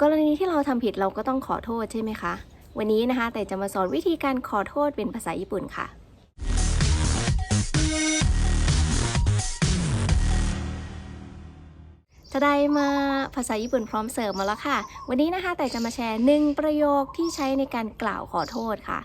กรณีที่เราทำผิดเราก็ต้องขอโทษใช่ไหมคะ วันนี้นะคะ แต่จะมาสอนวิธีการขอโทษเป็นภาษาญี่ปุ่นค่ะ จะได้มาภาษาญี่ปุ่นพร้อมเสิร์ฟมาแล้วค่ะ วันนี้นะคะแต่จะมาแชร์หนึ่งประโยคที่ใช้ในการกล่าวขอโทษค่ะ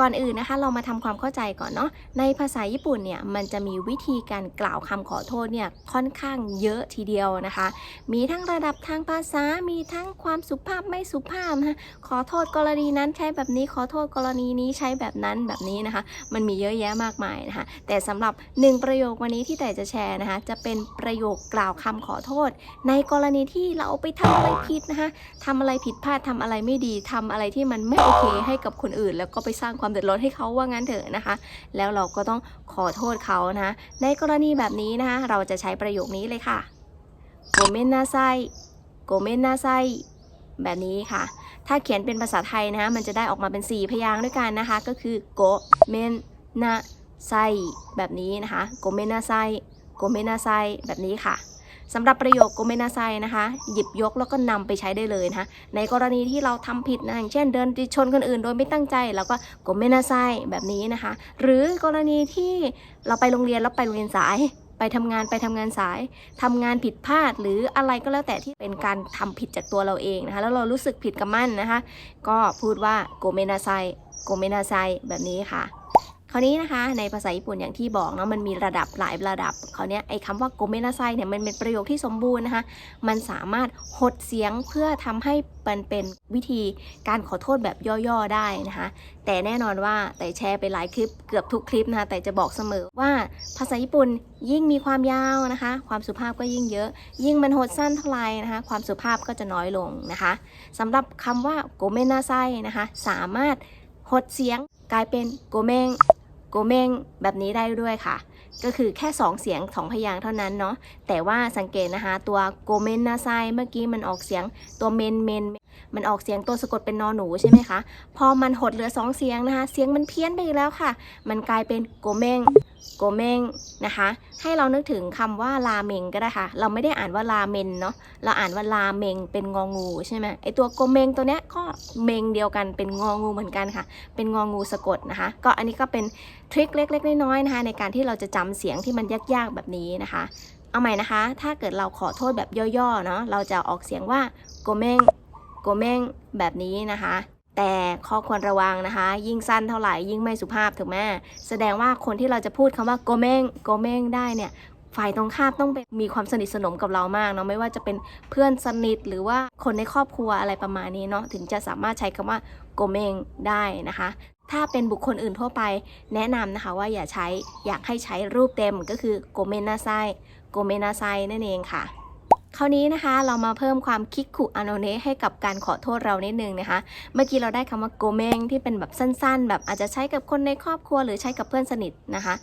ก่อนอื่นนะคะ เรามาทำความเข้าใจก่อนเนาะในภาษาญี่ปุ่นเนี่ยมันจะมีวิธีการกล่าวคำขอโทษเนี่ยค่อนข้างเยอะทีเดียวนะคะ มีทั้งระดับทางภาษา มีทั้งความสุภาพไม่สุภาพนะขอโทษกรณีนั้นใช้แบบนี้ขอโทษกรณีนี้ใช้แบบนั้นแบบนี้นะคะ มันมีเยอะแยะมากมายนะคะ แต่สำหรับหนึ่งประโยควันนี้ที่แต่จะแชร์นะคะ จะเป็นประโยคกล่าวคำขอโทษ ในกรณีที่เราไปทำอะไรผิดนะคะทำอะไรผิดพลาดทำอะไรไม่ดีทำอะไรที่มันไม่โอเคให้กับคนอื่น แล้วก็ไปสร้างความความเดือดร้อนให้เขาว่างั้นเถอะนะคะ แล้วเราก็ต้องขอโทษเขานะคะในกรณีแบบนี้นะคะเราจะใช้ประโยคนี้เลยค่ะโกเมนนาไซโกเมนนาไซแบบนี้ค่ะ ถ้าเขียนเป็นภาษาไทยนะคะมันจะได้ออกมาเป็น 4 พยางค์ด้วยกันนะคะ ก็คือโกเมนนาไซแบบนี้นะคะโกเมนนาไซโกเมนนาไซแบบนี้ค่ะ สำหรับประโยคโกเมนาไซนะคะ หยิบยกแล้วก็นำไปใช้ได้เลยนะคะในกรณีที่เราทำผิดนะอย่างเช่นเดินชนคนอื่นโดยไม่ตั้งใจเราก็โกเมนาไซแบบนี้นะคะ หรือกรณีที่เราไปโรงเรียนแล้วไปโรงเรียนสายไปทำงานไปทำงานสายทำงานผิดพลาดหรืออะไรก็แล้วแต่ที่เป็นการทำผิดจากตัวเราเองนะคะ แล้วเรารู้สึกผิดกับมันนะคะ ก็พูดว่าโกเมนาไซโกเมนาไซแบบนี้ค่ะ คราวนี้นะคะในภาษาญี่ปุ่นอย่างที่บอกเนาะมันมีระดับหลายระดับคราวนี้ไอ้คำว่าโกเมนาไซเนี่ยมันเป็นประโยคที่สมบูรณ์นะคะ มันสามารถหดเสียงเพื่อทำให้มันเป็นวิธีการขอโทษแบบย่อๆได้นะคะ แต่แน่นอนว่าแต่แชร์ไปหลายคลิปเกือบทุกคลิปนะคะแต่จะบอกเสมอว่าภาษาญี่ปุ่นยิ่งมีความยาวนะคะ ความสุภาพก็ยิ่งเยอะ ยิ่งมันหดสั้นเท่าไหร่นะคะ ความสุภาพก็จะน้อยลงนะคะสำหรับคำว่าโกเมนาไซนะคะ สามารถหดเสียงกลายเป็นโกเมง โกเมงแบบนี้ได้ด้วยค่ะ ก็คือแค่ 2 เสียง 2 พยางค์เท่านั้นเนาะแต่ว่าสังเกตนะคะ ตัวโกเมนนาไซเมื่อกี้มันออกเสียงตัวเมนเมน มันออกเสียงตัวสะกดเป็นนอหนูใช่ไหมคะ พอมันหดเหลือ 2 เสียงนะคะ เสียงมันเพี้ยนไปอีกแล้วค่ะ มันกลายเป็นโกเมงโกเมงนะคะ ให้เรานึกถึงคำว่าลาเมงก็ได้ค่ะ เราไม่ได้อ่านว่าลาเมนเนาะ เราอ่านว่าลาเมงเป็นงองูใช่ไหมไอตัวโกเมงตัวเนี้ยก็เมงเดียวกันเป็นงองูเหมือนกันค่ะ เป็นงองูสะกดนะคะ ก็อันนี้ก็เป็นทริคเล็กๆน้อยๆนะคะในการที่เราจะจำเสียงที่มันยากๆแบบนี้นะคะ เอาใหม่นะคะ ถ้าเกิดเราขอโทษแบบย่อๆเนาะ เราจะออกเสียงว่าโกเมง โกเม้งแบบนี้นะคะ แต่ข้อควรระวังนะคะ ยิ่งสั้นเท่าไหร่ยิ่งไม่สุภาพถูกไหมแสดงว่าคนที่เราจะพูดคำว่าโกเม้งโกเม้งได้เนี่ยฝ่ายตรงข้ามต้องเป็นมีความสนิทสนมกับเรามากเนาะไม่ว่าจะเป็นเพื่อนสนิทหรือว่าคนในครอบครัวอะไรประมาณนี้เนาะถึงจะสามารถใช้คำว่าโกเมงได้นะคะ ถ้าเป็นบุคคลอื่นทั่วไปแนะนำนะคะว่าอย่าใช้อยากให้ใช้รูปเต็มก็คือโกเมนาไซโกเมนาไซนั่นเองค่ะ คราวนี้นะคะเรามาเพิ่มความคิกคุอโนเนะให้กับการขอโทษเรานิดนึงนะคะ เมื่อกี้เราได้คำว่าโกเมงที่เป็นแบบสั้นๆ แบบอาจจะใช้กับคนในครอบครัวหรือใช้กับเพื่อนสนิทนะคะ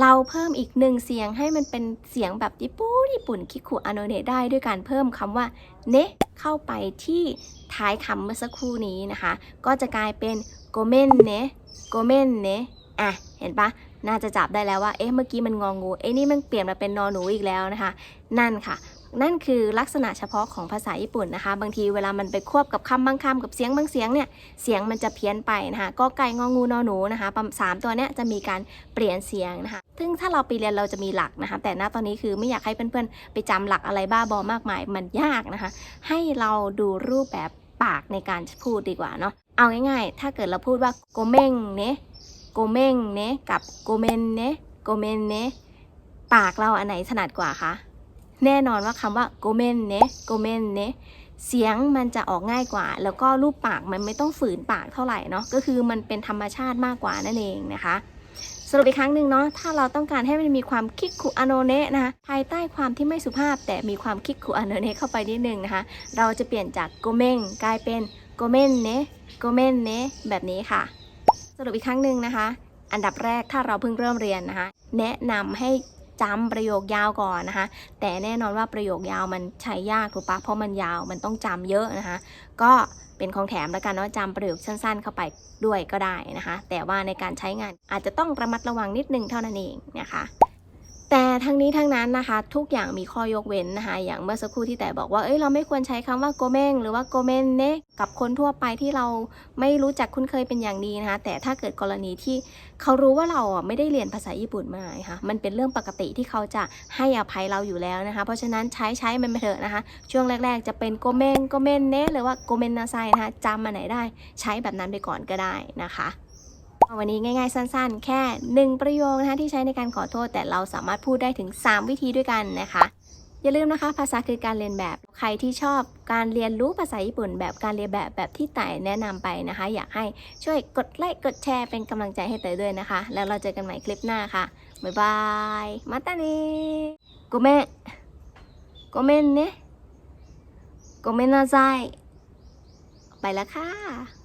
เราเพิ่มอีกหนึ่งเสียงให้มันเป็นเสียงแบบญี่ปุ่นญี่ปุ่นคิคุอโนเนะได้ด้วยการเพิ่มคำว่าเนะเข้าไปที่ท้ายคำเมื่อสักครู่นี้นะคะ ก็จะกลายเป็นโกเมนเนะโกเมนเนะอะ เห็นปะน่าจะจับได้แล้วว่า เอ๊ะ เมื่อกี้มันงองูเอ๊ะ นี่มันเปลี่ยนมาเป็นนอหนูอีกแล้วนะคะ นั่นค่ะ นั่นคือลักษณะเฉพาะของภาษาญี่ปุ่นนะคะ บางทีเวลามันไปควบกับคำบางคำกับเสียงบางเสียงเนี่ยเสียงมันจะเพี้ยนไปนะคะก็ไก่งองูนอหนูนะคะสามตัวเนี้ยจะมีการเปลี่ยนเสียงนะคะซึ่งถ้าเราไปเรียนเราจะมีหลักนะคะแต่ณตอนนี้คือไม่อยากให้เพื่อนๆ ไปจำหลักอะไรบ้าบอมากมายมันยากนะคะ ให้เราดูรูปแบบปากในการพูดดีกว่าเนาะเอาง่ายๆ ถ้าเกิดเราพูดว่าโกเม้งเนะโกเม้งเนะกับโกเมนเนะโกเมนเนะปากเราอันไหนถนัดกว่าคะ แน่นอนว่าคำว่าโกเมนเนะโกเมนเนะเสียงมันจะออกง่ายกว่า แล้วก็รูปปากมันไม่ต้องฝืนปากเท่าไหร่เนาะก็คือมันเป็นธรรมชาติมากกว่านั่นเองนะคะสรุปอีกครั้งหนึ่งเนาะถ้าเราต้องการให้มันมีความคิกคุอโนเนะนะคะภายใต้ความที่ไม่สุภาพ แต่มีความคิกคุอโนเนะเข้าไปนิดนึงนะคะ เราจะเปลี่ยนจากโกเมงกลายเป็นโกเมนเนะโกเมนเนะแบบนี้ค่ะ สรุปอีกครั้งหนึ่งนะคะ อันดับแรกถ้าเราเพิ่งเริ่มเรียนนะคะ แนะนำให้ จำประโยคยาวก่อนนะคะ แต่แน่นอนว่าประโยคยาวมันใช้ยากถูกปะเพราะมันยาวมันต้องจำเยอะนะคะ ก็เป็นของแถมแล้วกันเนาะจำประโยคสั้น ๆ เข้าไปด้วยก็ได้นะคะ แต่ว่าในการใช้งานอาจจะต้องระมัดระวังนิดนึงเท่านั้นเองนะคะ ทั้งนี้ทั้งนั้นนะคะ ทุกอย่างมีข้อยกเว้นนะคะ อย่างเมื่อสักครู่ที่แต่บอกว่าเอ้ยเราไม่ควรใช้คำว่าโกเมงหรือว่าโกเมนเนะกับคนทั่วไปที่เราไม่รู้จักคุ้นเคยเป็นอย่างดีนะคะ แต่ถ้าเกิดกรณีที่เขารู้ว่าเราอะไม่ได้เรียนภาษาญี่ปุ่นมาค่ะมันเป็นเรื่องปกติที่เขาจะให้อภัยเราอยู่แล้วนะคะ เพราะฉะนั้นใช้ใช้มันไปเถอะนะคะ ช่วงแรก ๆ จะเป็นโกเมงโกเมนเนะหรือว่าโกเมนนาไซนะคะจำมาไหนได้ ใช้แบบนั้นไปก่อนก็ได้นะคะ วันนี้ง่ายๆ สั้นๆ แค่ 1 ประโยคนะคะที่ใช้ในการขอโทษ แต่เราสามารถพูดได้ถึง 3 วิธีด้วยกันนะคะ อย่าลืมนะคะ ภาษาคือการเรียนแบบใครที่ชอบการเรียนรู้ภาษาญี่ปุ่น แบบการเรียนแบบแบบที่ไต่แนะนำไปนะคะ อยากให้ช่วยกดไลค์กดแชร์เป็นกำลังใจให้เตยด้วยนะคะ แล้วเราเจอกันใหม่คลิปหน้าค่ะบ๊ายบายมาตาเนโกเมะโกเมนเนะโกเมนนาไซไปแล้วค่ะ